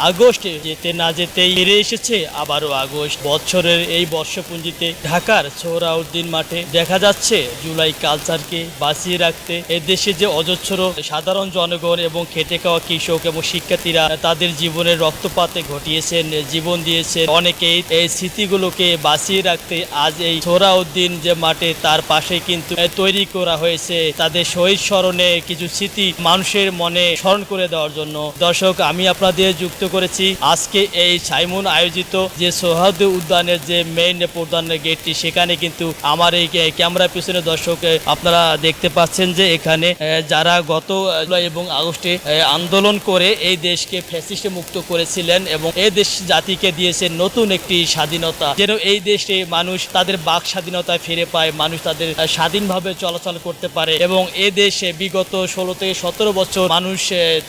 আগস্টে যেতে না যেতেই ফিরে এসেছে, আবারও আগস্ট। বছরের এই বর্ষপুঞ্জিতে ঢাকার সোহরাউদ্দিন মাঠে দেখা যাচ্ছে জুলাই কালচারকে বাঁচিয়ে রাখতে। এ দেশে যে অজস্র সাধারণ জনগণ এবং খেটে খাওয়া কৃষক এবং শিক্ষার্থীরা তাদের জীবনের রক্তপাতে ঘটিয়েছেন, জীবন দিয়েছেন, অনেকেই এই স্মৃতিগুলোকে বাঁচিয়ে রাখতে আজ এই সোহরাউদ্দিন যে মাঠে তার পাশে কিন্তু তৈরি করা হয়েছে তাদের শহীদ স্মরণে কিছু স্মৃতি মানুষের মনে স্মরণ করে দেওয়ার জন্য। দর্শক, আমি আপনাদের যুক্ত করেছি। আজকে এই সাইমুন আয়োজিত যে সোহাদ উদ্যানের যে মেইন প্রধান গেটটি সেখানে কিন্তু আমার এই ক্যামেরা পিছনে দর্শক আপনারা দেখতে পাচ্ছেন যে এখানে যারা গত জুলাই এবং আগস্টে আন্দোলন করে এই দেশকে ফ্যাসিস্টে মুক্ত করেছিলেন এবং এই দেশ জাতিকে দিয়েছে নতুন একটি স্বাধীনতা। যেন এই দেশে মানুষ তাদের বাক স্বাধীনতা ফিরে পায়, মানুষ তাদের স্বাধীনভাবে চলাচল করতে পারে এবং এ দেশে বিগত ষোলো থেকে সতেরো বছর মানুষ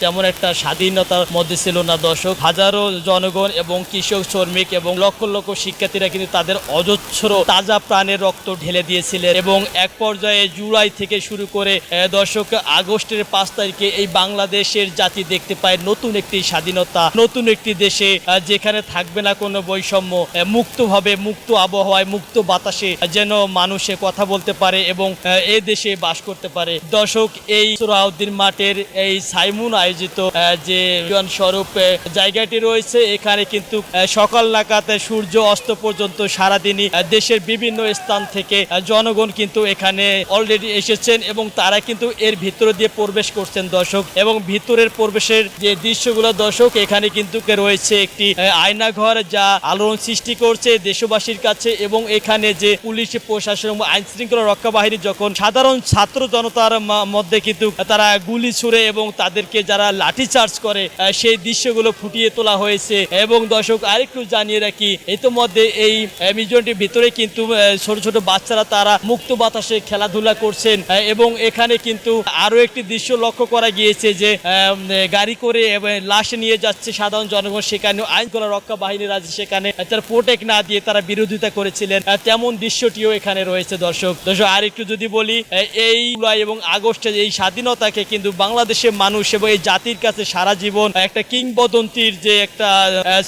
তেমন একটা স্বাধীনতার মধ্যে ছিল না। দর্শক হাজারো জনগণ এবং কৃষক, শ্রমিক এবং লক্ষ লক্ষ শিক্ষার্থীরা কিন্তু তাদের অজস্র তাজা প্রাণের রক্ত ঢেলে দিয়েছিলেন এবং এক পর্যায়ে জুলাই থেকে শুরু করে দর্শক, আগস্টের পাঁচ তারিখে এই বাংলাদেশের জাতি দেখতে পায় নতুন একটি স্বাধীনতা, নতুন একটি দেশে যেখানে থাকবে না কোনো বৈষম্য মুক্তভাবে মুক্ত আবহাওয়ায়, মুক্ত বাতাসে যেন মানুষে কথা বলতে পারে এবং, এ দেশে বাস করতে পারে। দর্শক, এই সুরাউদ্দিন মাঠের এই সাইমুন আয়োজিত যে স্বরূপ জায়গাটি রয়েছে। এখানে কিন্তু সকাল নাগাতে সূর্য অস্ত পর্যন্ত সারাদিনই দেশের বিভিন্ন স্থান থেকে জনগণ কিন্তু এখানে অলরেডি এসেছেন এবং তারা কিন্তু এর ভিতরে দিয়ে প্রবেশ করছেন দর্শক। এবং ভিতরের প্রবেশের যে দৃশ্যগুলো দর্শক, এখানে কিন্তু রয়েছে একটি আয়নাঘর যা আলোড়ন সৃষ্টি করছে দেশবাসীর কাছে এবং এখানে যে পুলিশ, প্রশাসন এবং আইন শৃঙ্খলা রক্ষা বাহিনী যখন সাধারণ ছাত্র জনতার মধ্যে কিন্তু তারা গুলি ছুড়ে এবং তাদেরকে যারা লাঠি চার্জ করে সেই দৃশ্যগুলো ফুটিয়ে তোলা হয়েছে। এবং দর্শক, আরেকটু জানিয়ে রাখি, ইতোমধ্যে এই মিউজিয়ামটির ভিতরে কিন্তু ছোট ছোট বাচ্চারা তারা মুক্ত বাতাসে খেলাধুলা করছেন এবং এখানে কিন্তু আরও একটি দৃশ্য লক্ষ্য করা গিয়েছে যে গাড়ি করে লাশ নিয়ে যাচ্ছে সাধারণ জনগণ সেখানে, আইন করা রক্ষা বাহিনীর আছে সেখানে তার প্রোটেক্ট না দিয়ে তারা বিরোধিতা করেছিলেন তেমন দৃশ্যটিও এখানে রয়েছে দর্শক। দর্শক আর একটু যদি বলি এই জুলাই এবং আগস্টের এই স্বাধীনতাকে কিন্তু বাংলাদেশের মানুষ এবং এই জাতির কাছে সারা জীবন একটা কিংবদন্তির যে একটা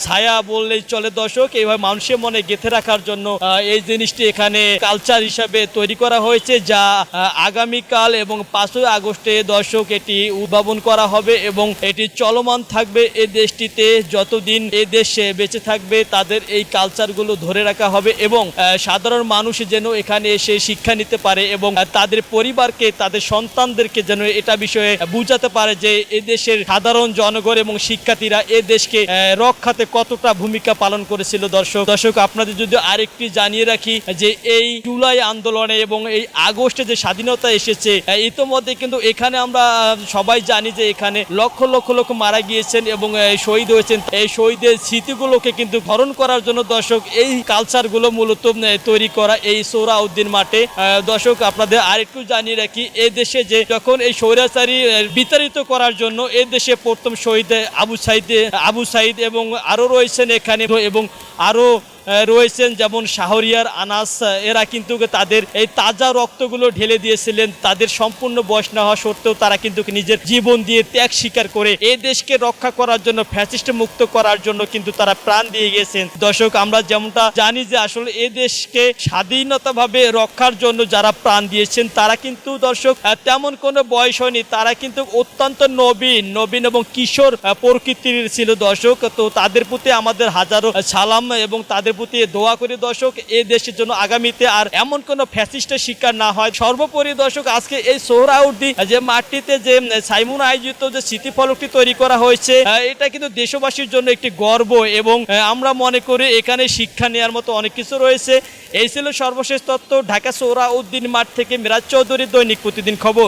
ছায়া বললেই চলে দর্শক, এইভাবে মানুষের মনে গেঁথে রাখার জন্য এই জিনিসটি এখানে কালচার হিসাবে তৈরি করা হয়েছে, যা আগামীকাল এবং পাঁচই আগস্টে দর্শক এটি উদ্ভাবন করা হবে এবং এটি চলমান থাকবে এই দেশটিতে। যতদিন এ দেশে বেঁচে থাকবে, তাদের এই কালচারগুলো ধরে রাখা হবে এবং সাধারণ মানুষ যেন এখানে এসে শিক্ষা নিতে পারে এবং তাদের পরিবারকে, তাদের সন্তানদেরকে যেন এটা বিষয়ে বুঝাতে পারে যে এই দেশের সাধারণ জনগণ এবং শিক্ষার্থীরা এ দেশকে রক্ষাতে কতটা ভূমিকা পালন করেছিল দর্শক? দর্শক, আপনাদের যদি আরেকটি জানিয়ে রাখি, যে এই জুলাই আন্দোলনে এবং এই আগস্টে যে স্বাধীনতা এসেছে ইতোমধ্যে কিন্তু এখানে আমরা সবাই জানি যে এখানে লক্ষ লক্ষ লোক মারা গিয়েছেন এবং শহীদ হয়েছেন। এই শহীদের স্মৃতিগুলোকে কিন্তু স্মরণ করার জন্য দর্শক, এই কালচারগুলো মূলত তৈরি করা এই সৌরা উদ্দিন মাঠে দর্শক, আপনাদের আরেকটু জানিয়ে রাখি, এ দেশে যে যখন এই স্বৈরাচারী বিতাড়িত করার জন্য এ দেশে প্রথম শহীদ আবু সাইদ আবু সাইদ এবং আরও রয়েছেন এখানে এবং আরও রয়েছেন যেমন শাহরিয়ার, আনাস এরা কিন্তু তাদের এই তাজা রক্তগুলো ঢেলে দিয়েছিলেন। তাদের সম্পূর্ণ বয়স না হওয়া সত্ত্বেও তারা কিন্তু নিজের জীবন দিয়ে ত্যাগ স্বীকার করে এই দেশকে রক্ষা করার জন্য, ফ্যাসিস্ট মুক্ত করার জন্য কিন্তু তারা প্রাণ দিয়ে গেছেন। দর্শক, আমরা যেমনটা জানি যে আসলে এ দেশকে স্বাধীনতাভাবে রক্ষার জন্য যারা প্রাণ দিয়েছেন, তারা কিন্তু দর্শক তেমন কোনো বয়স হয়নি। তারা কিন্তু অত্যন্ত নবীন নবীন এবং কিশোর প্রকৃতির ছিল দর্শক। তো তাদের প্রতি আমাদের হাজারো সালাম এবং তাদের প্রতি দোয়া করি দর্শক, এই দেশের জন্য আগামীতে আর এমন কোনো ফ্যাসিস্টের শিকার না হয়। সর্বোপরি দর্শক, আজকে এই সোহরাউদ্দি যে মাটিতে যে সাইমুন আয়োজিত যে স্মৃতিফলকটি তৈরি করা হয়েছে এটা কিন্তু দেশবাসীর জন্য একটি গর্ব এবং আমরা মনে করি এখানে শিক্ষা নেওয়ার মতো অনেক কিছু রয়েছে। এই ছিল সর্বশেষ তত্ত্ব ঢাকা সোহরাউদ্দিন মাঠ থেকে মিরাজ চৌধুরী দৈনিক প্রতিদিন খবর।